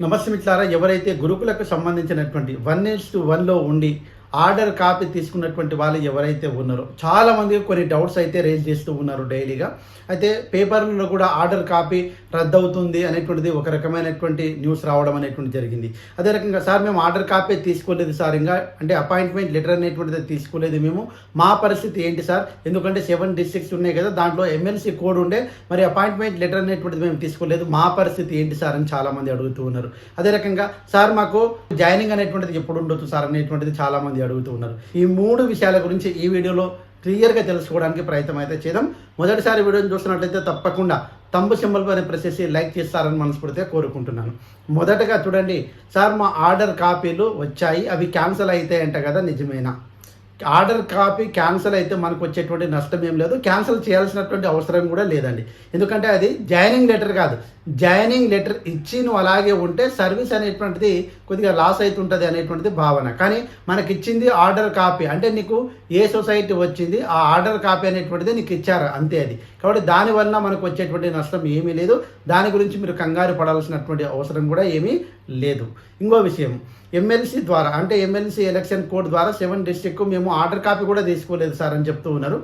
నమస్తే మిత్రులారా ఎవరైతే గురుకులకు సంబంధించినటువంటి వన్ ఇన్స్ టు వన్లో ఉండి ఆర్డర్ కాపీ తీసుకున్నటువంటి వాళ్ళు ఎవరైతే ఉన్నారో చాలా మంది కొన్ని డౌట్స్ అయితే రేజ్ చేస్తూ ఉన్నారు డైలీగా. అయితే పేపర్లో కూడా ఆర్డర్ కాపీ రద్దవుతుంది అనేటువంటిది ఒక రకమైనటువంటి న్యూస్ రావడం అనేటువంటి జరిగింది. అదే రకంగా సార్ మేము ఆర్డర్ కాపీ తీసుకోలేదు సార్. ఇంకా అంటే అపాయింట్మెంట్ లెటర్ అనేటువంటిది తీసుకోలేదు మేము. మా పరిస్థితి ఏంటి సార్? ఎందుకంటే సెవెన్ డిస్ట్రిక్ట్స్ ఉన్నాయి కదా దాంట్లో ఎమ్మెల్సీ కోడ్ ఉండే మరి అపాయింట్మెంట్ లెటర్ అనేటువంటిది మేము తీసుకోలేదు. మా పరిస్థితి ఏంటి సార్ అని చాలామంది అడుగుతూ ఉన్నారు. అదే రకంగా సార్ మాకు జాయినింగ్ అనేటువంటిది ఎప్పుడు ఉండొచ్చు సార్ అనేటువంటిది చాలామంది మంది అడుగుతూ ఉన్నారు. ఈ మూడు విషయాల గురించి ఈ వీడియోలో క్లియర్గా తెలుసుకోవడానికి ప్రయత్నం అయితే చేద్దాం. మొదటిసారి వీడియోని చూస్తున్నట్లయితే తప్పకుండా తంబు సింబల్ పైన ప్రెస్ చేసి లైక్ చేస్తారని మనస్ఫూర్తిగా కోరుకుంటున్నాను. మొదటగా చూడండి సార్ మా ఆర్డర్ కాపీలు వచ్చాయి అవి క్యాన్సిల్ అవుతాయంట కదా నిజమేనా? ఆర్డర్ కాపీ క్యాన్సిల్ అయితే మనకు వచ్చేటువంటి నష్టం ఏం లేదు. క్యాన్సిల్ చేయాల్సినటువంటి అవసరం కూడా లేదండి. ఎందుకంటే అది జాయినింగ్ లెటర్ కాదు. జాయినింగ్ లెటర్ ఇచ్చి నువ్వు అలాగే ఉంటే సర్వీస్ అనేటువంటిది కొద్దిగా లాస్ అవుతుంటుంది అనేటువంటిది భావన. కానీ మనకి ఇచ్చింది ఆర్డర్ కాపీ. అంటే నీకు ఏ సొసైటీ వచ్చింది ఆ ఆర్డర్ కాపీ అనేటువంటిది నీకు ఇచ్చారు అంతే అది. కాబట్టి దానివల్ల మనకు వచ్చేటువంటి నష్టం ఏమీ లేదు. దాని గురించి మీరు కంగారు పడాల్సినటువంటి అవసరం కూడా ఏమీ లేదు. ఇంకో విషయం. ఎమ్మెల్సీ ద్వారా అంటే ఎమ్మెల్సీ ఎలక్షన్ కోడ్ ద్వారా సెవెన్ డిస్టిక్ మేము ఆర్డర్ కాపీ కూడా తీసుకోలేదు సార్ అని చెప్తూ ఉన్నారు.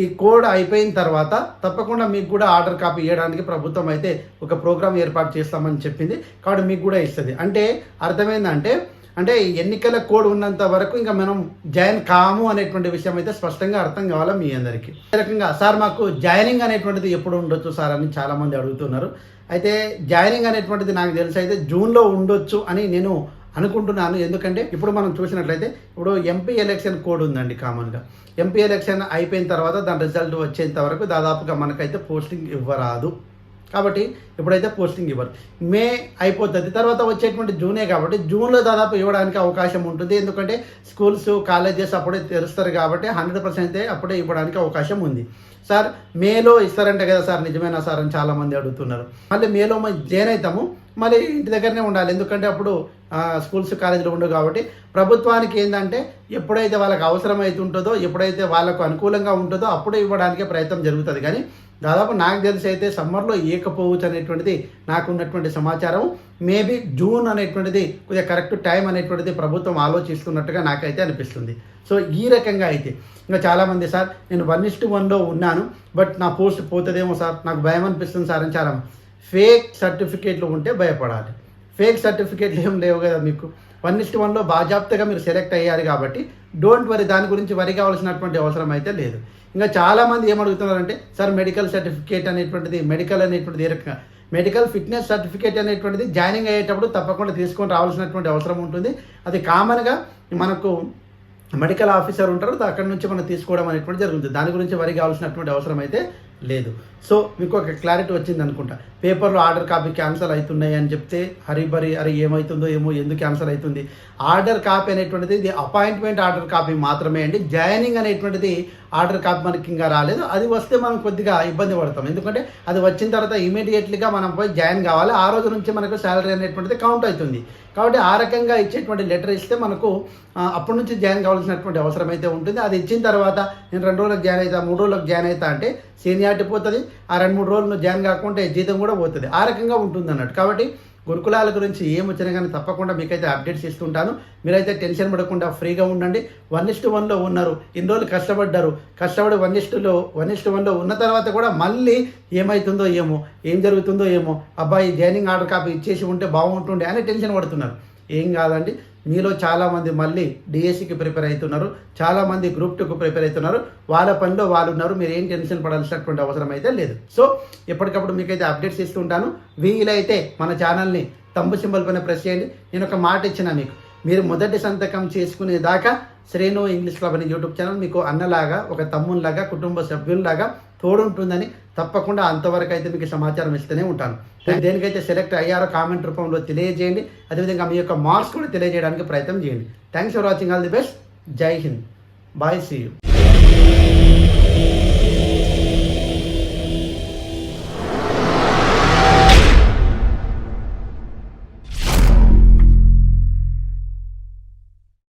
ఈ కోడ్ అయిపోయిన తర్వాత తప్పకుండా మీకు కూడా ఆర్డర్ కాపీ ఇవ్వడానికి ప్రభుత్వం అయితే ఒక ప్రోగ్రామ్ ఏర్పాటు చేస్తామని చెప్పింది. కాబట్టి మీకు కూడా ఇస్తుంది. అంటే అర్థమైందంటే అంటే ఎన్నికల కోడ్ ఉన్నంత వరకు ఇంకా మనం జాయిన్ కాము అనేటువంటి విషయం అయితే స్పష్టంగా అర్థం కావాలా మీ అందరికీ? ఈ రకంగా సార్ మాకు జాయినింగ్ అనేటువంటిది ఎప్పుడు ఉండొచ్చు సార్ అని చాలామంది అడుగుతున్నారు. అయితే జాయినింగ్ అనేటువంటిది నాకు తెలిసి అయితే జూన్లో ఉండొచ్చు అని నేను అనుకుంటున్నాను. ఎందుకంటే ఇప్పుడు మనం చూసినట్లయితే ఇప్పుడు ఎంపీ ఎలక్షన్ కోడ్ ఉందండి కామన్గా ఎంపీ ఎలక్షన్ అయిపోయిన తర్వాత దాని రిజల్ట్ వచ్చేంత వరకు దాదాపుగా మనకైతే పోస్టింగ్ ఇవ్వరాదు. కాబట్టి ఇప్పుడైతే పోస్టింగ్ ఇవ్వరు. మే అయిపోతుంది. తర్వాత వచ్చేటువంటి జూనే కాబట్టి జూన్లో దాదాపు ఇవ్వడానికి అవకాశం ఉంటుంది. ఎందుకంటే స్కూల్స్ కాలేజెస్ అప్పుడే తెరుస్తారు కాబట్టి హండ్రెడ్ పర్సెంట్ అప్పుడే ఇవ్వడానికి అవకాశం ఉంది. సార్ మేలో ఇస్తారంట కదా సార్. నిజమేనా సార్ అని చాలామంది అడుగుతున్నారు. మళ్ళీ మేలో జాయిన్ అవుతాము మళ్ళీ ఇంటి దగ్గరనే ఉండాలి. ఎందుకంటే అప్పుడు స్కూల్స్ కాలేజీలు ఉండవు కాబట్టి ప్రభుత్వానికి ఏంటంటే ఎప్పుడైతే వాళ్ళకి అవసరం అవుతుంటుందో ఎప్పుడైతే వాళ్ళకు అనుకూలంగా ఉంటుందో అప్పుడే ఇవ్వడానికి ప్రయత్నం జరుగుతుంది. కానీ దాదాపు నాకు తెలిసి అయితే సమ్మర్లో ఏకపోవచ్చు అనేటువంటిది నాకు ఉన్నటువంటి సమాచారం మేబీ జూన్ అనేటువంటిది కొద్దిగా కరెక్ట్ టైం అనేటువంటిది ప్రభుత్వం ఆలోచిస్తున్నట్టుగా నాకైతే అనిపిస్తుంది. సో ఈ రకంగా అయితే ఇంకా చాలామంది సార్ నేను వన్ ఇస్ట్ వన్లో ఉన్నాను బట్ నా పోస్ట్ పోతుందేమో సార్ నాకు భయం అనిపిస్తుంది సార్ అని చాలా ఫేక్ సర్టిఫికేట్లు ఉంటే భయపడాలి. ఫేక్ సర్టిఫికేట్లు ఏం లేవు కదా మీకు. వన్ ఇస్ట్ వన్లో బాజాప్తగా మీరు సెలెక్ట్ అయ్యారు కాబట్టి డోంట్ వరీ దాని గురించి వరి కావాల్సినటువంటి అవసరం అయితే లేదు. ఇంకా చాలామంది ఏమడుగుతున్నారంటే సార్ మెడికల్ సర్టిఫికేట్ అనేటువంటిది మెడికల్ అనేటువంటిది ఏ రకంగా? మెడికల్ ఫిట్నెస్ సర్టిఫికేట్ అనేటువంటిది జాయినింగ్ అయ్యేటప్పుడు తప్పకుండా తీసుకొని రావాల్సినటువంటి అవసరం ఉంటుంది. అది కామన్గా మనకు మెడికల్ ఆఫీసర్ ఉంటారు అక్కడ నుంచి మనం తీసుకోవడం అనేటువంటి జరుగుతుంది. దాని గురించి వరి కావాల్సినటువంటి అవసరం అయితే లేదు. సో మీకు ఒక క్లారిటీ వచ్చింది అనుకుంటా. పేపర్లో ఆర్డర్ కాపీ క్యాన్సిల్ అవుతున్నాయి అని చెప్తే హరి బరి అరే ఏమవుతుందో ఏమో ఎందుకు క్యాన్సిల్ అవుతుంది? ఆర్డర్ కాపీ అనేటువంటిది ఇది అపాయింట్మెంట్ ఆర్డర్ కాపీ మాత్రమే అండి. జాయినింగ్ అనేటువంటిది ఆర్డర్ కాపీ మనకి ఇంకా రాలేదు. అది వస్తే మనం కొద్దిగా ఇబ్బంది పడతాం. ఎందుకంటే అది వచ్చిన తర్వాత ఇమీడియట్లీగా మనం పోయి జాయిన్ కావాలి. ఆ రోజు నుంచి మనకు శాలరీ అనేటువంటిది కౌంట్ అవుతుంది. కాబట్టి ఆ రకంగా ఇచ్చేటువంటి లెటర్ ఇస్తే మనకు అప్పటి నుంచి జాయిన్ కావాల్సినటువంటి అవసరం అయితే ఉంటుంది. అది ఇచ్చిన తర్వాత నేను రెండు రోజులకు జాయిన్ అవుతా మూడు రోజులకు జాయిన్ అవుతా అంటే సీనియారిటీ పోతుంది. ఆ రెండు మూడు రోజులు నువ్వు జాయిన్ కాకుంటే జీతం కూడా పోతుంది. ఆ రకంగా ఉంటుంది అన్నట్టు. కాబట్టి గురుకులాల గురించి ఏం వచ్చినా కానీ తప్పకుండా మీకైతే అప్డేట్స్ ఇస్తుంటాను మీరైతే టెన్షన్ పడకుండా ఫ్రీగా ఉండండి. వన్ ఇస్ట్ వన్లో ఉన్నారు. ఇన్ని రోజులు కష్టపడ్డారు. కష్టపడి వన్ ఇస్టులో వన్ ఇస్ట్ వన్లో ఉన్న తర్వాత కూడా మళ్ళీ ఏమవుతుందో ఏమో ఏం జరుగుతుందో ఏమో అబ్బాయి జాయినింగ్ ఆర్డర్ కాపీ ఇచ్చేసి ఉంటే బాగుంటుండే అని టెన్షన్ పడుతున్నారు. ఏం కాదండి. మీలో చాలామంది మళ్ళీ డిఎస్సికి ప్రిపేర్ అవుతున్నారు. చాలామంది గ్రూప్ టూకు ప్రిపేర్ అవుతున్నారు. వాళ్ళ పనిలో వాళ్ళు ఉన్నారు. మీరు ఏం టెన్షన్ పడాల్సినటువంటి అవసరం అయితే లేదు. సో ఎప్పటికప్పుడు మీకైతే అప్డేట్స్ ఇస్తుంటాను వీలైతే మన ఛానల్ని తంబు సింబల్ పైన ప్రెస్ చేయండి. నేను ఒక మాట ఇచ్చిన మీకు. మీరు మొదటి సంతకం చేసుకునేదాకా శ్రేణు ఇంగ్లీష్ క్లబ్ అనే యూట్యూబ్ ఛానల్ మీకు అన్నలాగా ఒక తమ్మునిలాగా కుటుంబ సభ్యుల్లాగా తోడుంటుందని తప్పకుండా అంతవరకు అయితే మీకు సమాచారం ఇస్తూనే ఉంటాను. దేనికైతే సెలెక్ట్ అయ్యారో కామెంట్ రూపంలో తెలియజేయండి. అదేవిధంగా మీ యొక్క మార్క్స్ కూడా తెలియజేయడానికి ప్రయత్నం చేయండి. Thanks for watching all the best Jai Hind bye see you